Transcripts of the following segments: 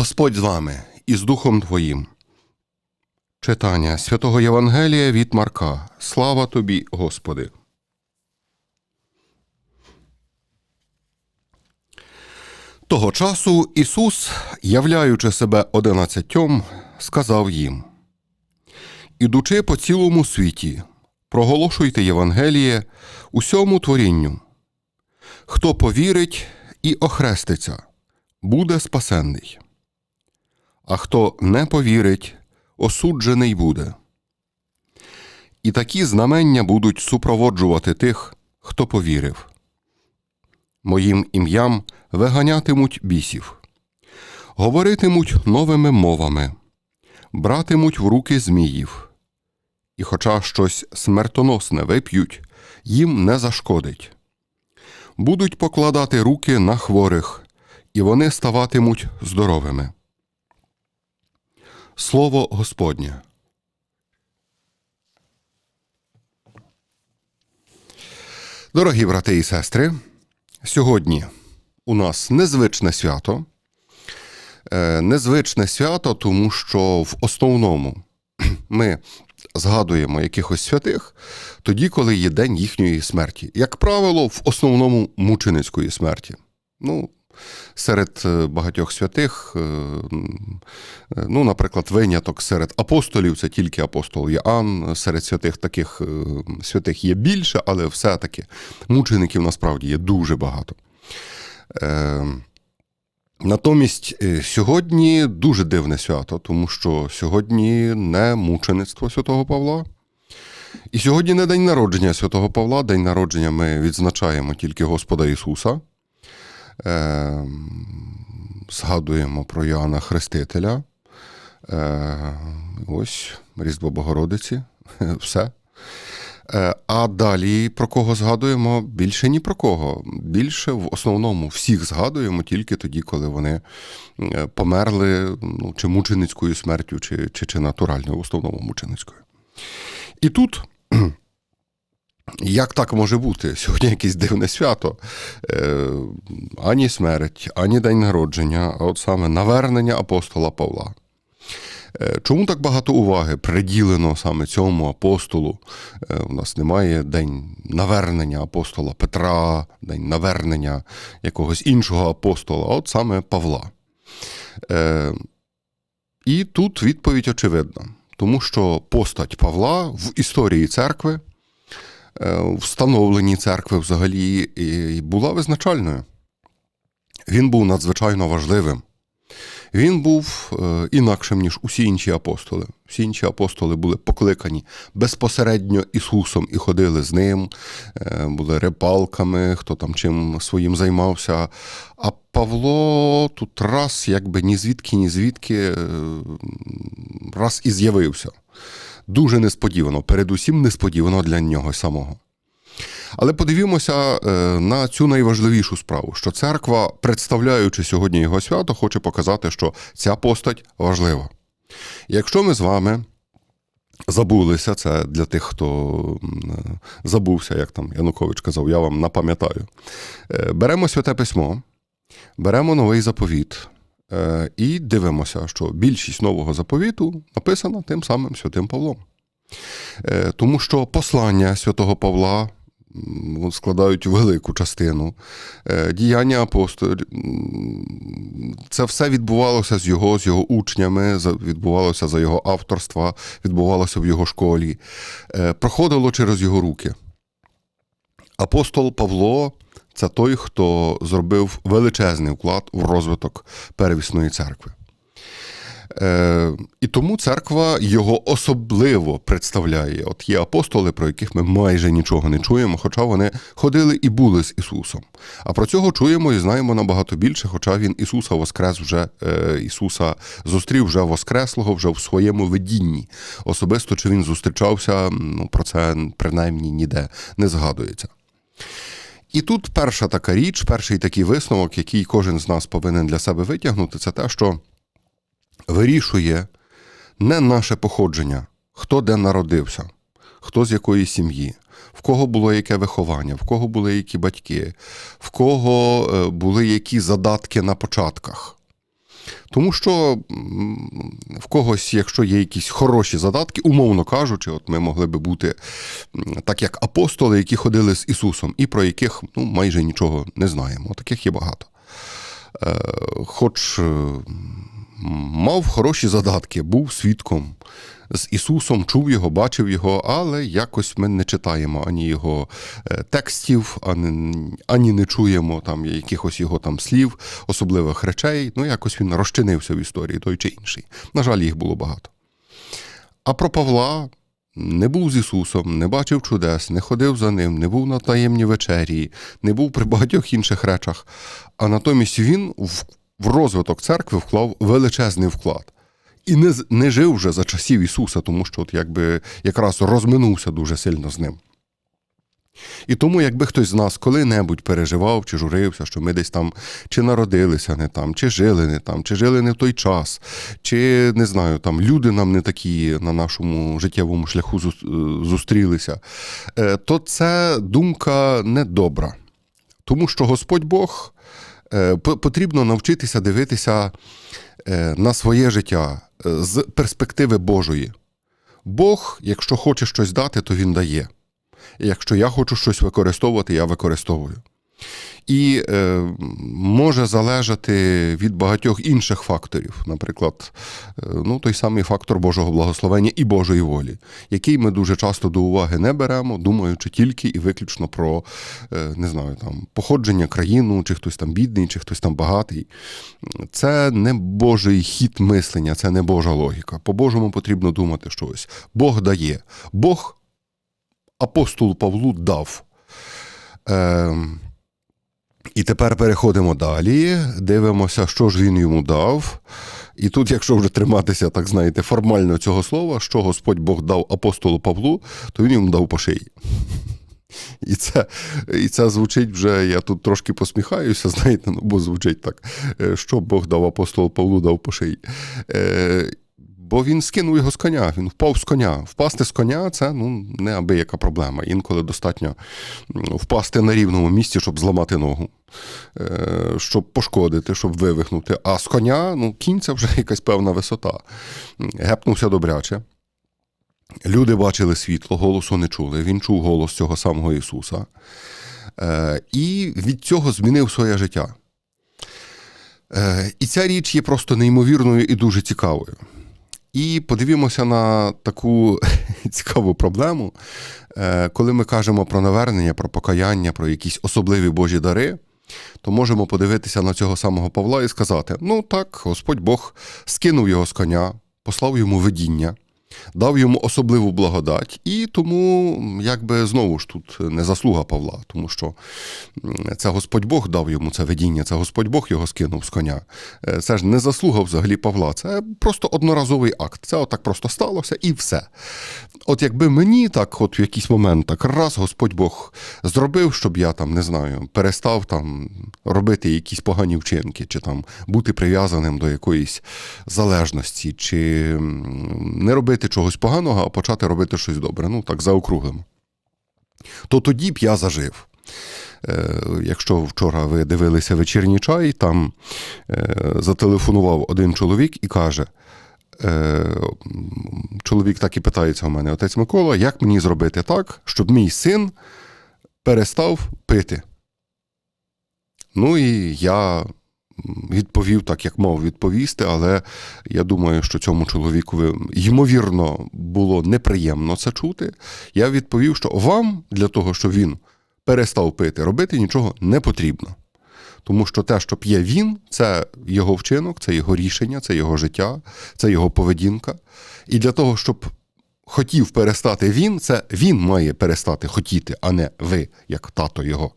Господь з вами і з Духом Твоїм. Читання святого Євангелія від Марка. Слава тобі, Господи. Того часу Ісус, являючи себе одинадцятьом, сказав їм: Ідучи по цілому світі, проголошуйте Євангеліє усьому творінню. Хто повірить і охреститься, буде спасенний а хто не повірить, осуджений буде. І такі знамення будуть супроводжувати тих, хто повірив. Моїм ім'ям виганятимуть бісів, говоритимуть новими мовами, братимуть в руки зміїв, і, хоча щось смертоносне вип'ють, їм не зашкодить. Будуть покладати руки на хворих, і вони ставатимуть здоровими. Слово Господнє. Дорогі брати і сестри, сьогодні у нас незвичне свято. Е, Незвичне свято, тому що в основному ми згадуємо якихось святих тоді, коли є день їхньої смерті. Як правило, в основному мученицької смерті. Ну, серед е, багатьох святих, е, ну, наприклад, виняток серед апостолів це тільки апостол Іоанн, серед святих таких святих є більше, але все-таки мучеників насправді є дуже багато. Натомість е, сьогодні дуже дивне свято, тому що сьогодні не мучеництво святого Павла. І сьогодні не день народження святого Павла. День народження ми відзначаємо тільки Господа Ісуса. Е, згадуємо про Йоанна Хрестителя. Е, ось Різдво Богородиці, все. Е, А далі про кого згадуємо? Більше ні про кого. Більше в основному всіх згадуємо тільки тоді, коли вони е, померли ну, чи мученицькою смертю, чи, чи, чи натуральною, в основному мученицькою. І тут. Як так може бути? Сьогодні якесь дивне свято. Е, ані смерть, ані день народження, а от саме навернення апостола Павла. Е, Чому так багато уваги приділено саме цьому апостолу? Е, У нас немає день навернення апостола Петра, день навернення якогось іншого апостола, а от саме Павла. Е, І тут відповідь очевидна, тому що постать Павла в історії церкви, е, в становленні церкви взагалі була визначальною. Він був надзвичайно важливим. Він був е, інакшим, ніж усі інші апостоли. Всі інші апостоли були покликані безпосередньо Ісусом і ходили з ним, е, були рибалками, хто там чим своїм займався. А Павло тут раз, якби ні звідки, ні звідки, е, раз і з'явився. Дуже несподівано, передусім несподівано для нього самого. Але подивімося е, на цю найважливішу справу, що церква, представляючи сьогодні його свято, хоче показати, що ця постать важлива. Якщо ми з вами забулися, це для тих, хто забувся, як там Янукович казав, я вам напам'ятаю. Е, Беремо святе письмо, беремо новий заповіт е, і дивимося, що більшість нового заповіту написана тим самим святим Павлом. Тому що послання святого Павла складають велику частину. Е, Діяння апостолів. Це все відбувалося з його, з його учнями, відбувалося за його авторства, відбувалося в його школі, е, проходило через його руки. Апостол Павло це той, хто зробив величезний вклад в розвиток первісної церкви. Е, і тому церква його особливо представляє. От є апостоли, про яких ми майже нічого не чуємо, хоча вони ходили і були з Ісусом. А про цього чуємо і знаємо набагато більше, хоча він Ісуса воскрес вже е, Ісуса зустрів вже воскреслого, вже в своєму видінні. Особисто чи він зустрічався, ну про це принаймні ніде не згадується. І тут перша така річ, перший такий висновок, який кожен з нас повинен для себе витягнути, це те, що вирішує не наше походження, хто де народився, хто з якої сім'ї, в кого було яке виховання, в кого були які батьки, в кого е, були які задатки на початках. Тому що в когось, якщо є якісь хороші задатки, умовно кажучи, от ми могли би бути так як апостоли, які ходили з Ісусом, і про яких ну, майже нічого не знаємо. Таких є багато. Е, Хоч е, мав хороші задатки, був свідком з Ісусом, чув його, бачив його, але якось ми не читаємо ані його е, текстів, ані, ані не чуємо там якихось його там слів, особливих речей. Ну, якось він розчинився в історії той чи інший. На жаль, їх було багато. А про Павла не був з Ісусом, не бачив чудес, не ходив за ним, не був на таємній вечері, не був при багатьох інших речах. А натомість він в, в розвиток церкви вклав величезний вклад. І не, не жив вже за часів Ісуса, тому що от якби якраз розминувся дуже сильно з ним. І тому, якби хтось з нас коли-небудь переживав чи журився, що ми десь там чи народилися не там, чи жили не там, чи жили не в той час, чи не знаю, там люди нам не такі на нашому життєвому шляху е, зустрілися, е, то це думка недобра. Тому що Господь Бог потрібно навчитися дивитися е, на своє життя е, з перспективи Божої. Бог, якщо хоче щось дати, то Він дає. Якщо я хочу щось використовувати, я використовую. І е, може залежати від багатьох інших факторів, наприклад, е, ну, той самий фактор Божого благословення і Божої волі, який ми дуже часто до уваги не беремо, думаючи тільки і виключно про е, не знаю, там, походження країну, чи хтось там бідний, чи хтось там багатий. Це не Божий хід мислення, це не Божа логіка. По-божому потрібно думати, що ось Бог дає. Бог апостолу Павлу дав. Е, і тепер переходимо далі, дивимося, що ж він йому дав. І тут, якщо вже триматися, так знаєте, формально цього слова, що Господь Бог дав апостолу Павлу, то він йому дав по шиї. І це, і це звучить вже, я тут трошки посміхаюся, знаєте, ну, бо звучить так, е, що Бог дав апостолу Павлу, дав по шиї. Бо він скинув його з коня, він впав з коня. Впасти з коня це ну, не абияка проблема. Інколи достатньо впасти на рівному місці, щоб зламати ногу, е, щоб пошкодити, щоб вивихнути. А з коня, ну, кінь це вже якась певна висота. Гепнувся добряче. Люди бачили світло, голосу не чули. Він чув голос цього самого Ісуса. Е, І від цього змінив своє життя. Е, І ця річ є просто неймовірною і дуже цікавою. І подивімося на таку цікаву проблему, Е, коли ми кажемо про навернення, про покаяння, про якісь особливі Божі дари, то можемо подивитися на цього самого Павла і сказати: ну так, Господь Бог скинув його з коня, послав йому видіння, дав йому особливу благодать, і тому, якби знову ж тут не заслуга Павла, тому що це Господь Бог дав йому це видіння, це Господь Бог його скинув з коня. Е, Це ж не заслуга взагалі Павла, це просто одноразовий акт. Це отак просто сталося і все. От якби мені так, от в якийсь момент, так раз Господь Бог зробив, щоб я там не знаю, перестав там робити якісь погані вчинки, чи там бути прив'язаним до якоїсь залежності, чи не робити чогось поганого, а почати робити щось добре. Ну так заокруглимо. То тоді б я зажив. Е, Якщо вчора ви дивилися вечірній чай, там е, зателефонував один чоловік і каже: е, чоловік так і питається у мене, отець Микола, як мені зробити так, щоб мій син перестав пити? Ну і я відповів так, як мав відповісти, але я думаю, що цьому чоловікові ймовірно було неприємно це чути. Я відповів, що вам для того, щоб він перестав пити, робити нічого не потрібно. Тому що те, що п'є він, це його вчинок, це його рішення, це його життя, це його поведінка. І для того, щоб хотів перестати він, це він має перестати хотіти, а не ви, як тато його.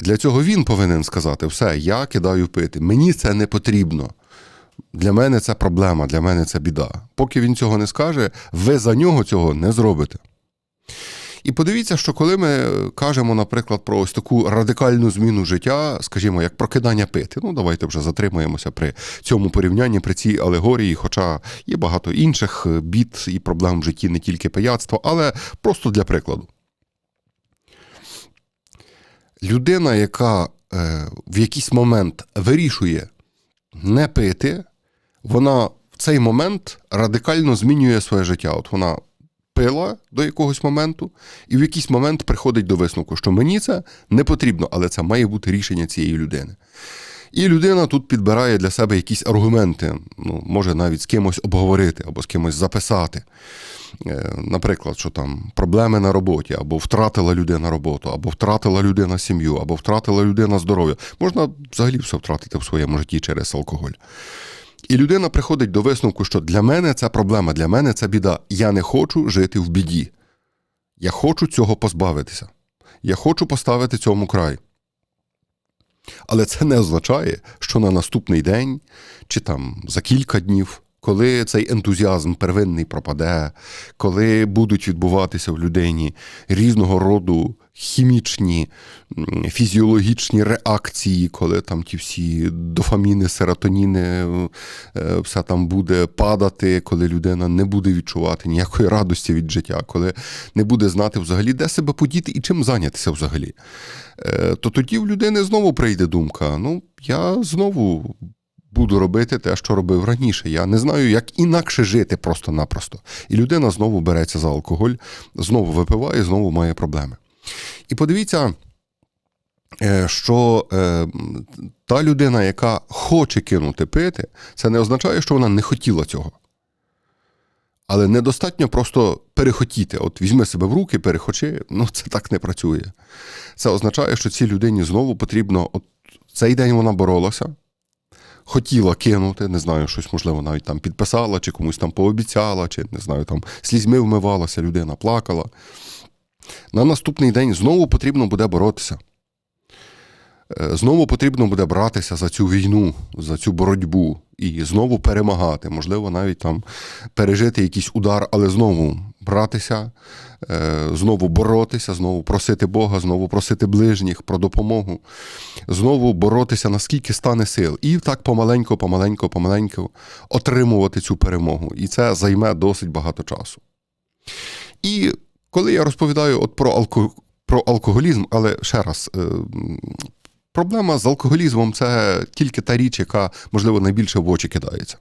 Для цього він повинен сказати: все, я кидаю пити. Мені це не потрібно. Для мене це проблема, для мене це біда. Поки він цього не скаже, ви за нього цього не зробите. І подивіться, що коли ми кажемо, наприклад, про ось таку радикальну зміну життя, скажімо, як прокидання пити, ну давайте вже затримаємося при цьому порівнянні, при цій алегорії, хоча є багато інших бід і проблем в житті, не тільки пияцтво, але просто для прикладу. Людина, яка е, в якийсь момент вирішує не пити, вона в цей момент радикально змінює своє життя. От вона пила до якогось моменту, і в якийсь момент приходить до висновку, що мені це не потрібно, але це має бути рішення цієї людини. І людина тут підбирає для себе якісь аргументи, ну, може навіть з кимось обговорити або з кимось записати. Е, Наприклад, що там проблеми на роботі, або втратила людина роботу, або втратила людина сім'ю, або втратила людина здоров'я. Можна взагалі все втратити в своєму житті через алкоголь. І людина приходить до висновку, що для мене це проблема, для мене це біда. Я не хочу жити в біді. Я хочу цього позбавитися. Я хочу поставити цьому край. Але це не означає, що на наступний день чи там за кілька днів, коли цей ентузіазм первинний пропаде, коли будуть відбуватися в людині різного роду хімічні, фізіологічні реакції, коли там ті всі дофаміни, серотоніни, е, все там буде падати, коли людина не буде відчувати ніякої радості від життя, коли не буде знати взагалі, де себе подіти і чим зайнятися взагалі. Е, То тоді в людини знову прийде думка: ну, я знову буду робити те, що робив раніше. Я не знаю, як інакше жити просто-напросто. І людина знову береться за алкоголь, знову випиває, знову має проблеми. І подивіться, е, що е, та людина, яка хоче кинути пити, це не означає, що вона не хотіла цього. Але недостатньо просто перехотіти. От візьми себе в руки, перехочи, ну це так не працює. Це означає, що цій людині знову потрібно, от цей день вона боролася, хотіла кинути, не знаю, щось, можливо, навіть там підписала, чи комусь там пообіцяла, чи не знаю, там слізьми вмивалася, людина плакала. На наступний день знову потрібно буде боротися. Е, Знову потрібно буде братися за цю війну, за цю боротьбу і знову перемагати. Можливо, навіть там пережити якийсь удар, але знову братися, е, знову боротися, знову просити Бога, знову просити ближніх про допомогу, знову боротися, наскільки стане сил. І так помаленьку, помаленьку, помаленьку отримувати цю перемогу. І це займе досить багато часу. І коли я розповідаю от про, алко... про алкоголізм, але ще раз. е, Проблема з алкоголізмом це тільки та річ, яка, можливо, найбільше в очі кидається.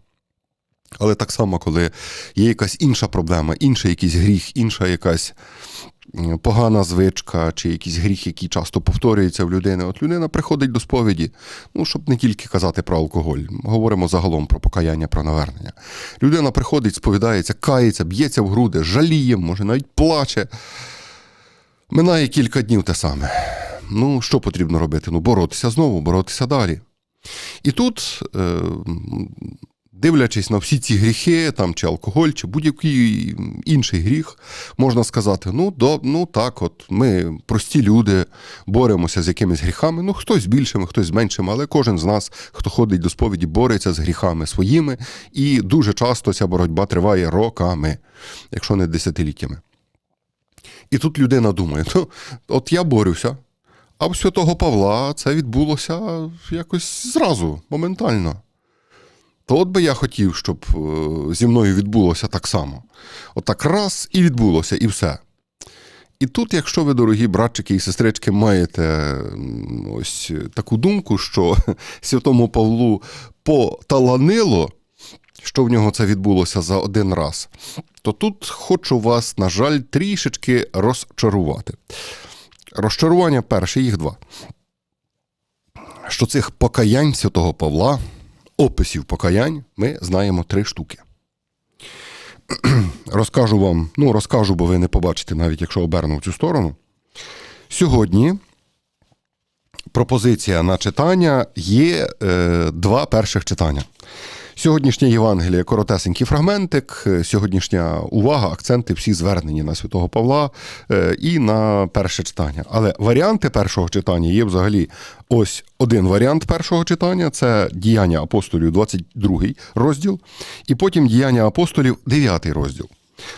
Але так само, коли є якась інша проблема, інший якийсь гріх, інша якась погана звичка, чи якийсь гріх, який часто повторюється в людини, от людина приходить до сповіді, ну, щоб не тільки казати про алкоголь, говоримо загалом про покаяння, про навернення. Людина приходить, сповідається, кається, б'ється в груди, жаліє, може навіть плаче. Минає кілька днів те саме. Ну, що потрібно робити? Ну, боротися знову, боротися далі. І тут, е, дивлячись на всі ці гріхи, там, чи алкоголь, чи будь-який інший гріх, можна сказати: ну, до, ну так, от ми прості люди, боремося з якимись гріхами. Ну, хтось з більшими, хтось з меншими, але кожен з нас, хто ходить до сповіді, бореться з гріхами своїми, і дуже часто ця боротьба триває роками, якщо не десятиліттями. І тут людина думає: ну, от я борюся. А в святого Павла це відбулося якось зразу, моментально. То от би я хотів, щоб е, зі мною відбулося так само. Отак раз і відбулося, і все. І тут, якщо ви, дорогі братчики і сестрички, маєте ось таку думку, що святому Павлу поталанило, що в нього це відбулося за один раз, то тут хочу вас, на жаль, трішечки розчарувати. Розчарування перше, їх два. Що цих покаянь святого Павла, описів покаянь, ми знаємо три штуки. Розкажу вам, ну розкажу, бо ви не побачите, навіть якщо оберну в цю сторону. Сьогодні пропозиція на читання є е, два перших читання. Сьогоднішнє Євангеліє коротесенький фрагментик, е, сьогоднішня увага, акценти всі звернені на святого Павла е, і на перше читання. Але варіанти першого читання є взагалі ось один варіант першого читання це діяння апостолів, 22 розділ, і потім діяння апостолів, 9 розділ.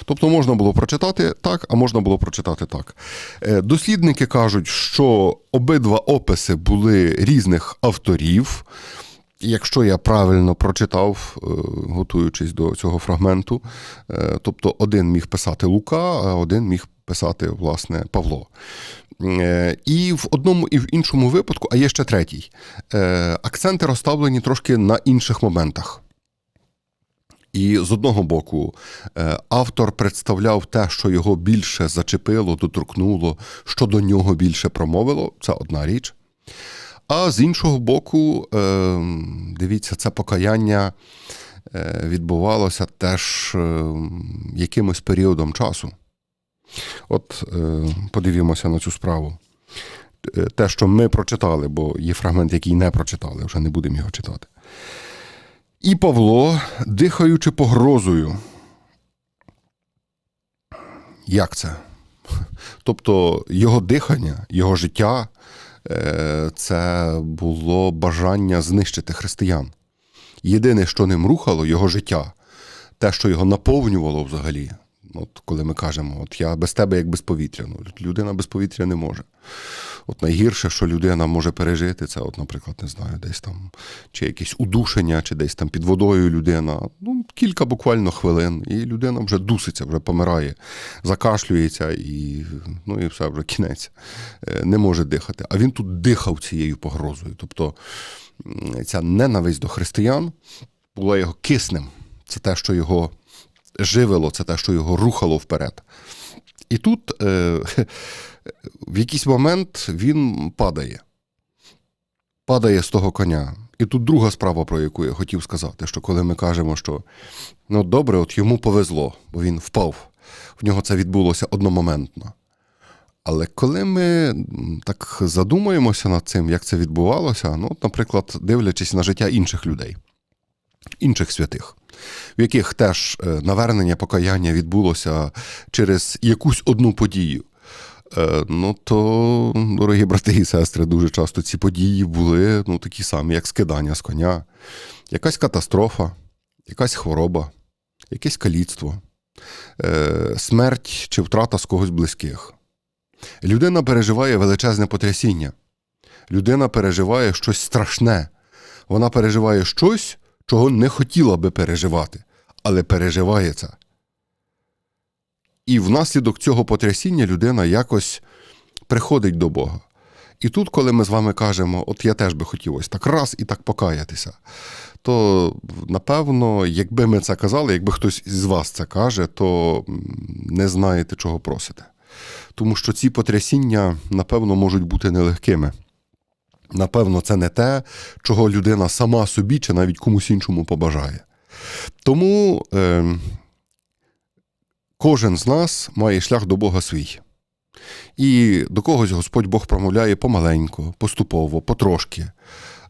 Тобто можна було прочитати так, а можна було прочитати так. Е, Дослідники кажуть, що обидва описи були різних авторів. Якщо я правильно прочитав, е, готуючись до цього фрагменту, е, тобто один міг писати Лука, а один міг писати, власне, Павло. Е, І в одному і в іншому випадку, а є ще третій, акценти розставлені трошки на інших моментах. І з одного боку, автор представляв те, що його більше зачепило, доторкнуло, що до нього більше промовило це одна річ. А з іншого боку, е, дивіться, це покаяння е, відбувалося теж е, якимось періодом часу. От е, подивімося на цю справу. Е, Те, що ми прочитали, бо є фрагмент, який не прочитали, вже не будемо його читати. І Павло, дихаючи погрозою. Як це? Тобто його дихання, його життя це було бажання знищити християн. Єдине, що ним рухало, його життя, те, що його наповнювало взагалі. От коли ми кажемо, от я без тебе як без повітря. Ну, людина без повітря не може. От найгірше, що людина може пережити, це, от, наприклад, не знаю, десь там чи якесь удушення, чи десь там під водою людина. Ну, кілька буквально хвилин, і людина вже дуситься, вже помирає, закашлюється, і ну і все, вже кінець. Е, Не може дихати. А він тут дихав цією погрозою. Тобто ця ненависть до християн була його киснем. Це те, що його живило, це те, що його рухало вперед. І тут е, в якийсь момент він падає. Падає з того коня. І тут друга справа, про яку я хотів сказати, що коли ми кажемо, що ну добре, от йому повезло, бо він впав, в нього це відбулося одномоментно. Але коли ми так задумаємося над цим, як це відбувалося, ну, наприклад, дивлячись на життя інших людей, інших святих, в яких теж е, навернення покаяння відбулося через якусь одну подію. Е, Ну, то, дорогі брати і сестри, дуже часто ці події були ну, такі самі, як скидання з коня, якась катастрофа, якась хвороба, якесь каліцтво, е, смерть чи втрата з когось близьких. Людина переживає величезне потрясіння. Людина переживає щось страшне. Вона переживає щось, чого не хотіла би переживати, але переживає це. І внаслідок цього потрясіння людина якось приходить до Бога. І тут, коли ми з вами кажемо, от я теж би хотів ось так раз і так покаятися, то напевно, якби ми це казали, якби хтось із вас це каже, то не знаєте, чого просите. Тому що ці потрясіння, напевно, можуть бути нелегкими. Напевно, це не те, чого людина сама собі чи навіть комусь іншому побажає. Тому е, кожен з нас має шлях до Бога свій. І до когось Господь Бог промовляє помаленьку, поступово, потрошки,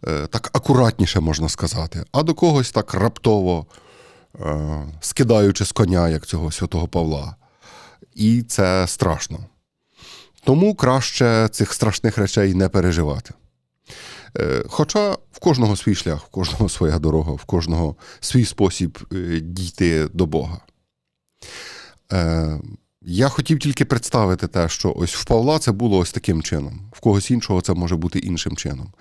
е, так акуратніше можна сказати, а до когось так раптово, е, скидаючи з коня, як цього святого Павла. І це страшно. Тому краще цих страшних речей не переживати. Е, Хоча в кожного свій шлях, в кожного своя дорога, в кожного свій спосіб е, дійти до Бога. Е, Я хотів тільки представити те, що ось в Павла це було ось таким чином, в когось іншого це може бути іншим чином.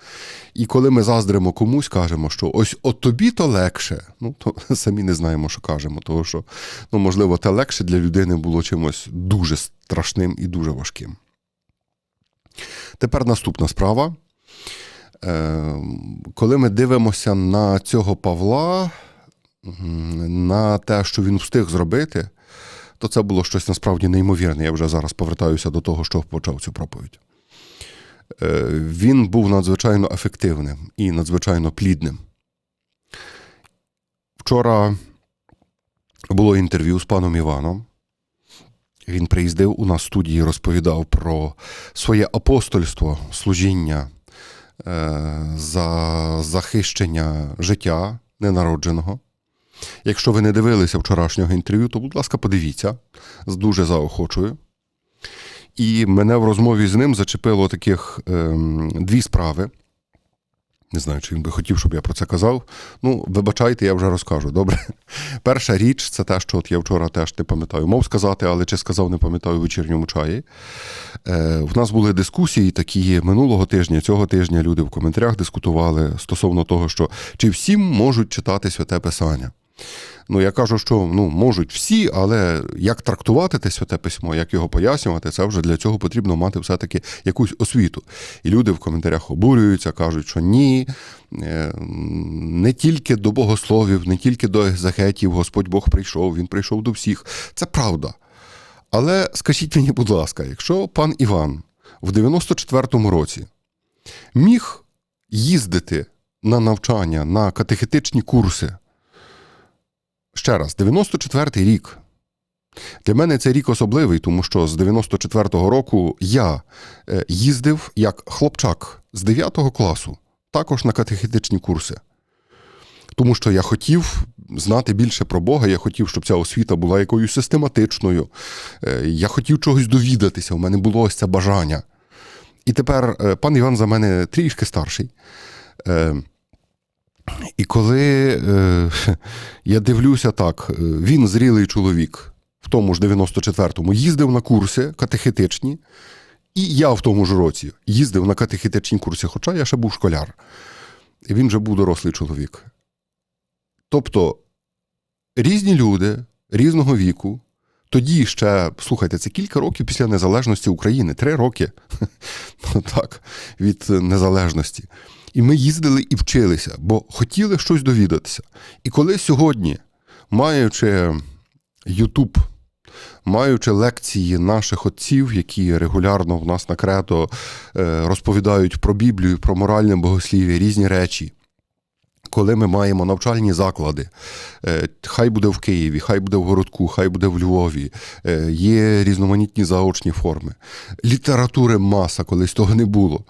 І коли ми заздримо комусь, кажемо, що ось от тобі то легше, ну то самі не знаємо, що кажемо, тому що, ну, можливо, те легше для людини було чимось дуже страшним і дуже важким. Тепер наступна справа. Е, Коли ми дивимося на цього Павла, на те, що він встиг зробити, то це було щось насправді неймовірне. Я вже зараз повертаюся до того, що почав цю проповідь. Е, Він був надзвичайно ефективним і надзвичайно плідним. Вчора було інтерв'ю з паном Іваном. Він приїздив у нас в студії, розповідав про своє апостольство, служіння за захищення життя ненародженого. Якщо ви не дивилися вчорашнього інтерв'ю, то, будь ласка, подивіться, дуже заохочую. І мене в розмові з ним зачепило таких ем, дві справи. Не знаю, чи він би хотів, щоб я про це казав. Ну, вибачайте, я вже розкажу. Добре. Перша річ це те, що от я вчора теж не пам'ятаю, мов сказати, але чи сказав, не пам'ятаю в вечірньому чаї. Е, в нас були дискусії такі минулого тижня, цього тижня люди в коментарях дискутували стосовно того, що чи всім можуть читати святе Писання. Ну, я кажу, що ну, можуть всі, але як трактувати те святе письмо, як його пояснювати, це вже для цього потрібно мати все-таки якусь освіту. І люди в коментарях обурюються, кажуть, що ні, е, не тільки до богословів, не тільки до екзегетів Господь Бог прийшов, Він прийшов до всіх. Це правда. Але скажіть мені, будь ласка, якщо пан Іван в 94-му році міг їздити на навчання, на катехетичні курси, ще раз, 94-й рік. Для мене це рік особливий, тому що з 94-го року я е, їздив як хлопчак з 9 класу, також на катехетичні курси. Тому що я хотів знати більше про Бога, я хотів, щоб ця освіта була якоюсь систематичною. Е, Я хотів чогось довідатися, у мене було ось це бажання. І тепер е, пан Іван за мене трішки старший. І коли е, я дивлюся так, е, він зрілий чоловік в тому ж 94-му їздив на курси катехетичні, і я в тому ж році їздив на катехетичні курси, хоча я ще був школяр. І він вже був дорослий чоловік. Тобто різні люди різного віку, тоді ще, слухайте, це кілька років після незалежності України, три роки ну, так, від незалежності. І ми їздили і вчилися, бо хотіли щось довідатися. І коли сьогодні, маючи Ютуб, маючи лекції наших отців, які регулярно в нас на крето е, розповідають про Біблію, про моральне богослів'я, різні речі. Коли ми маємо навчальні заклади, е, хай буде в Києві, хай буде в городку, хай буде в Львові, е, є різноманітні заочні форми. Літератури маса, колись того не було.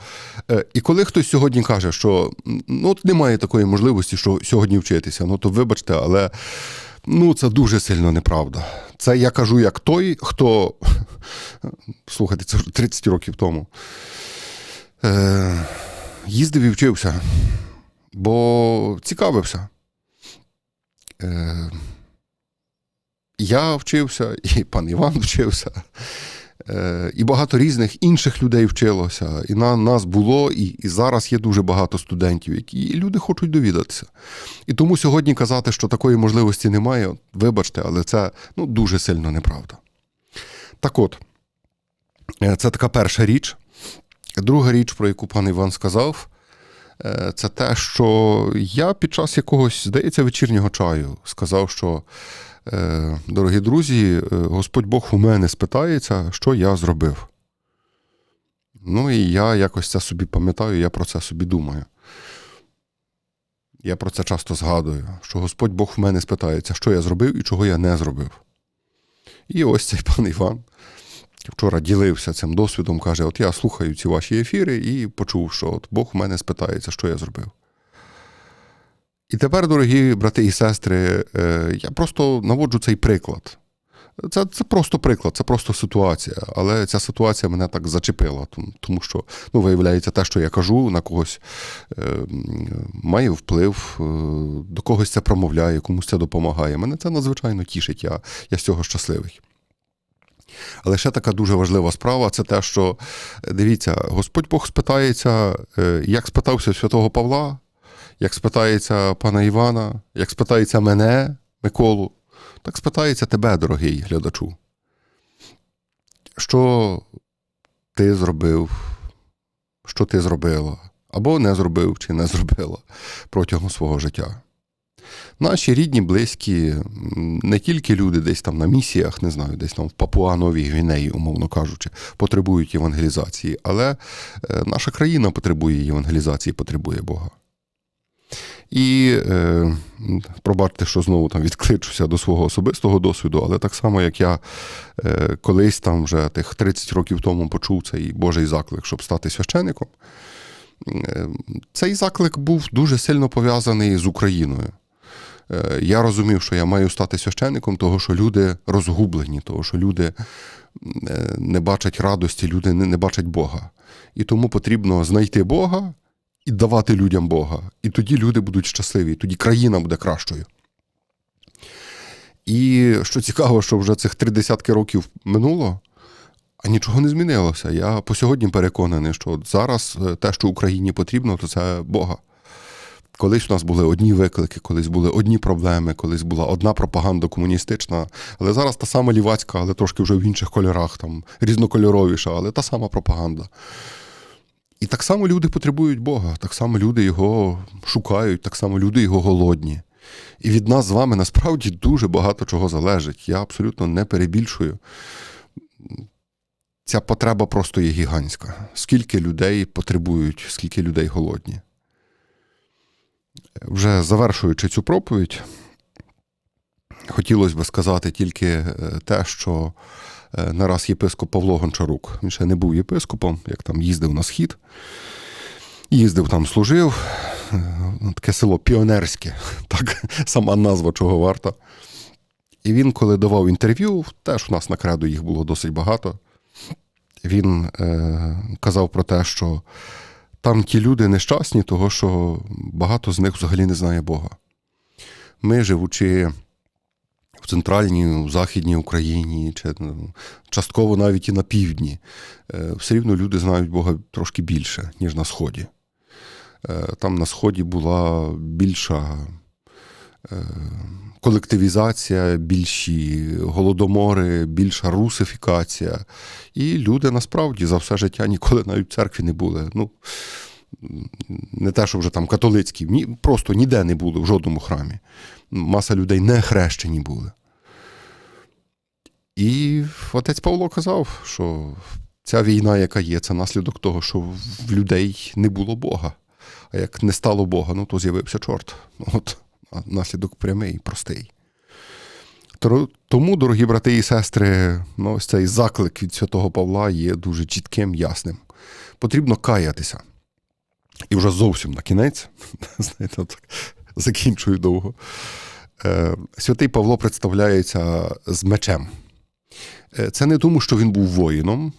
Е, І коли хтось сьогодні каже, що ну, от немає такої можливості, що сьогодні вчитися, ну то вибачте, але ну, це дуже сильно неправда. Це я кажу як той, хто слухайте, це вже 30 років тому. Е, Їздив і вчився бо цікавився. Е, Я вчився, і пан Іван вчився, е, і багато різних інших людей вчилося. І на нас було, і, і зараз є дуже багато студентів, які і люди хочуть довідатися. І тому сьогодні казати, що такої можливості немає, вибачте, але це ну, дуже сильно неправда. Так от, е, це така перша річ. Друга річ, про яку пан Іван сказав, це те, що я під час якогось, здається, вечірнього чаю сказав, що, е, дорогі друзі, е, Господь Бог у мене спитається, що я зробив. Ну і я якось це собі пам'ятаю, я про це собі думаю. Я про це часто згадую, що Господь Бог в мене спитається, що я зробив і чого я не зробив. І ось цей пан Іван вчора ділився цим досвідом, каже: От я слухаю ці ваші ефіри і почув, що от Бог в мене спитається, що я зробив. І тепер, дорогі брати і сестри, е, я просто наводжу цей приклад. Це це просто приклад, це просто ситуація. Але ця ситуація мене так зачепила, тому що, ну, виявляється, те, що я кажу, на когось е, має вплив, е, до когось це промовляє, комусь це допомагає. Мене це надзвичайно тішить, я, я з цього щасливий. Але ще така дуже важлива справа це те, що дивіться, Господь Бог спитається, е, як спитався святого Павла, як спитається пана Івана, як спитається мене, Миколу, так спитається тебе, дорогий глядачу. Що ти зробив, що ти зробила, або не зробив чи не зробила протягом свого життя. Наші рідні, близькі, не тільки люди десь там на місіях, не знаю, десь там в Папуа-Новій Гвінеї, умовно кажучи, потребують євангелізації, але е, наша країна потребує євангелізації, потребує Бога. І е, пробачте, що знову там відкличуся до свого особистого досвіду, але так само, як я е, колись там вже тих 30 років тому почув цей Божий заклик, щоб стати священником, е, цей заклик був дуже сильно пов'язаний з Україною. Е, я розумів, що я маю стати священником, того, що люди розгублені, того, що люди е, не бачать радості, люди не бачать Бога. І тому потрібно знайти Бога і давати людям Бога. І тоді люди будуть щасливі, і тоді країна буде кращою. І що цікаво, що вже цих три десятки років минуло, а нічого не змінилося. Я по сьогодні переконаний, що зараз е, те, що Україні потрібно, то це Бога. Колись у нас були одні виклики, колись були одні проблеми, колись була одна пропаганда комуністична, але зараз та сама лівацька, але трошки вже в інших кольорах, там різнокольоровіша, але та сама пропаганда. І так само люди потребують Бога, так само люди його шукають, так само люди його голодні. І від нас з вами насправді дуже багато чого залежить. Я абсолютно не перебільшую. Ця потреба просто є гігантська. Скільки людей потребують, скільки людей голодні. Вже завершуючи цю проповідь, хотілося б сказати тільки е, те, що е, нараз єпископ Павло Гончарук, він ще не був єпископом, як там їздив на схід, їздив там, служив. Е, Таке село Піонерське, так сама назва чого варта. І він, коли давав інтерв'ю, теж у нас на кредо їх було досить багато. Він е, казав про те, що там ті люди нещасні, того що багато з них взагалі не знає Бога. Ми, живучи в центральній, в Західній Україні, чи ну, частково навіть і на півдні, е, все рівно люди знають Бога трошки більше, ніж на Сході. Е, Там на Сході була більша колективізація, більші голодомори, більша русифікація. І люди насправді за все життя ніколи навіть в церкві не були. Ну, не те, що вже там католицькі, ні, просто ніде не були в жодному храмі. Маса людей не хрещені були. І отець Павло казав, що ця війна, яка є, це наслідок того, що в людей не було Бога. А як не стало Бога, ну то з'явився чорт. От наслідок прямий, простий. Тому, дорогі брати і сестри, ну, ось цей заклик від святого Павла є дуже чітким, ясним. Потрібно каятися. І вже зовсім на кінець, знаєте, так, закінчую довго. Е, Святий Павло представляється з мечем. Е, Це не тому, що він був воїном,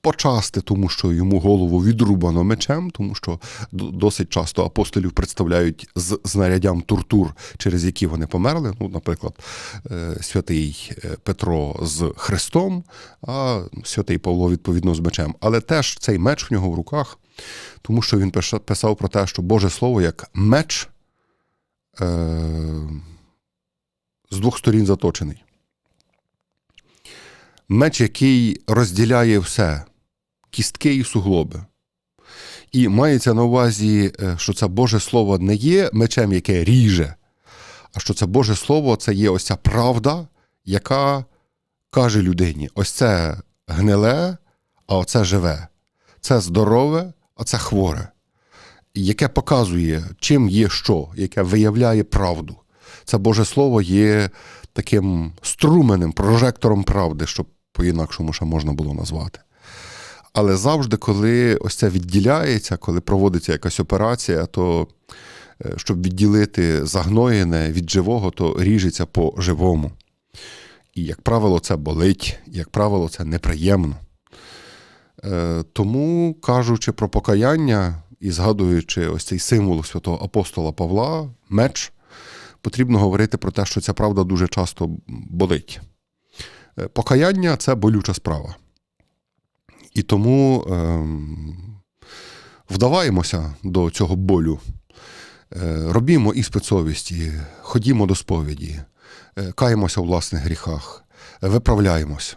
почасти, тому що йому голову відрубано мечем, тому що досить часто апостолів представляють з знаряддям тортур, через які вони померли. Ну, Наприклад, святий Петро з Христом, а святий Павло, відповідно, з мечем. Але теж цей меч в нього в руках, тому що він писав про те, що Боже Слово як меч е- з двох сторін заточений. Меч, який розділяє все, кістки і суглоби. І мається на увазі, що це Боже Слово не є мечем, яке ріже, а що це Боже Слово це є ось ця правда, яка каже людині: ось це гниле, а оце живе. Це здорове, а це хворе, яке показує, чим є що, яке виявляє правду. Це Боже Слово є таким струменем, прожектором правди, щоб по-інакшому ще можна було назвати. Але завжди, коли ось це відділяється, коли проводиться якась операція, то щоб відділити загноєне від живого, то ріжеться по живому. І, як правило, це болить, як правило, це неприємно. Тому, кажучи про покаяння і згадуючи ось цей символ святого апостола Павла, меч, потрібно говорити про те, що ця правда дуже часто болить. Покаяння це болюча справа. І тому е, вдаваємося до цього болю, е, робімо іспит совісті, ходімо до сповіді, е, каємося у власних гріхах, виправляємося.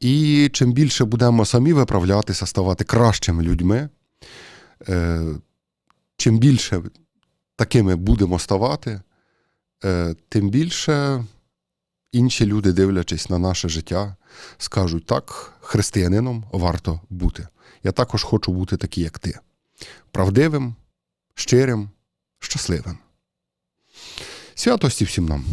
І чим більше будемо самі виправлятися, ставати кращими людьми, е, чим більше такими будемо ставати, е, тим більше інші люди, дивлячись на наше життя, скажуть: так, християнином варто бути. Я також хочу бути такий, як ти. Правдивим, щирим, щасливим. Святості всім нам!